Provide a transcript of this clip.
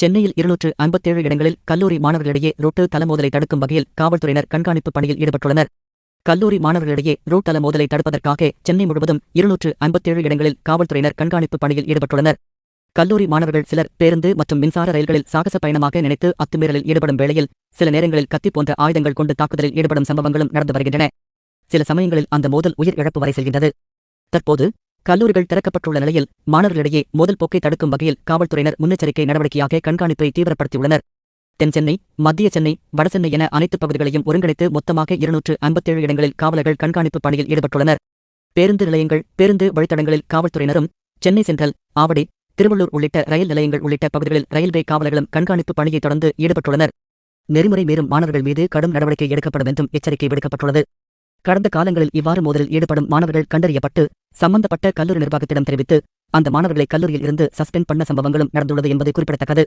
சென்னையில் இருநூற்று ஐம்பத்தேழு இடங்களில் கல்லூரி மாணவர்களிடையே ரோட்டு தலமோதலை தடுக்கும் வகையில் காவல்துறையினர் கண்காணிப்பு பணியில் ஈடுபட்டுள்ளனர். கல்லூரி மாணவர்களிடையே ரோட் தல மோதலை தடுப்பதற்காக சென்னை முழுவதும் இருநூற்று ஐம்பத்தேழு இடங்களில் காவல்துறையினர் கண்காணிப்பு பணியில் ஈடுபட்டுள்ளனர். கல்லூரி மாணவர்கள் சிலர் பேருந்து மற்றும் மின்சார ரயில்களில் சாகச பயணமாக நினைத்து அத்துமீறலில் ஈடுபடும் வேளையில் சில நேரங்களில் கத்தி போன்ற ஆயுதங்கள் கொண்டு தாக்குதலில் ஈடுபடும் சம்பவங்களும் நடந்து வருகின்றன. சில சமயங்களில் அந்த மோதல் உயிர் இழப்பு வரை செல்கின்றது. தற்போது கல்லூரிகள் திறக்கப்பட்டுள்ள நிலையில் மாணவர்களிடையே மோதல் போக்கை தடுக்கும் வகையில் காவல்துறையினர் முன்னெச்சரிக்கை நடவடிக்கையாக கண்காணிப்பை தீவிரப்படுத்தியுள்ளனர். தென்சென்னை மத்திய சென்னை வடசென்னை என அனைத்து பகுதிகளையும் ஒருங்கிணைத்து மொத்தமாக இருநூற்று ஐம்பத்தேழு இடங்களில் காவலர்கள் கண்காணிப்பு பணியில் ஈடுபட்டுள்ளனர். பேருந்து நிலையங்கள் பேருந்து வழித்தடங்களில் காவல்துறையினரும் சென்னை சென்ட்ரல் ஆவடி திருவள்ளூர் உள்ளிட்ட ரயில் நிலையங்கள் உள்ளிட்ட பகுதிகளில் ரயில்வே காவலர்களும் கண்காணிப்பு பணியை தொடர்ந்து ஈடுபட்டுள்ளனர். நெறிமுறை மீறும் மாணவர்கள் மீது கடும் நடவடிக்கை எடுக்கப்படும் என்றும் எச்சரிக்கை விடுக்கப்பட்டுள்ளது. கடந்த காலங்களில் இவ்வாறு மோதலில் ஈடுபடும் மாணவர்கள் கண்டறியப்பட்டு சம்பந்தப்பட்ட கல்லூரி நிர்வாகத்திடம் தெரிவித்து அந்த மாணவர்களை கல்லூரியில் இருந்து சஸ்பெண்ட் பண்ண சம்பவங்களும் நடந்துள்ளது என்பது குறிப்பிடத்தக்கது.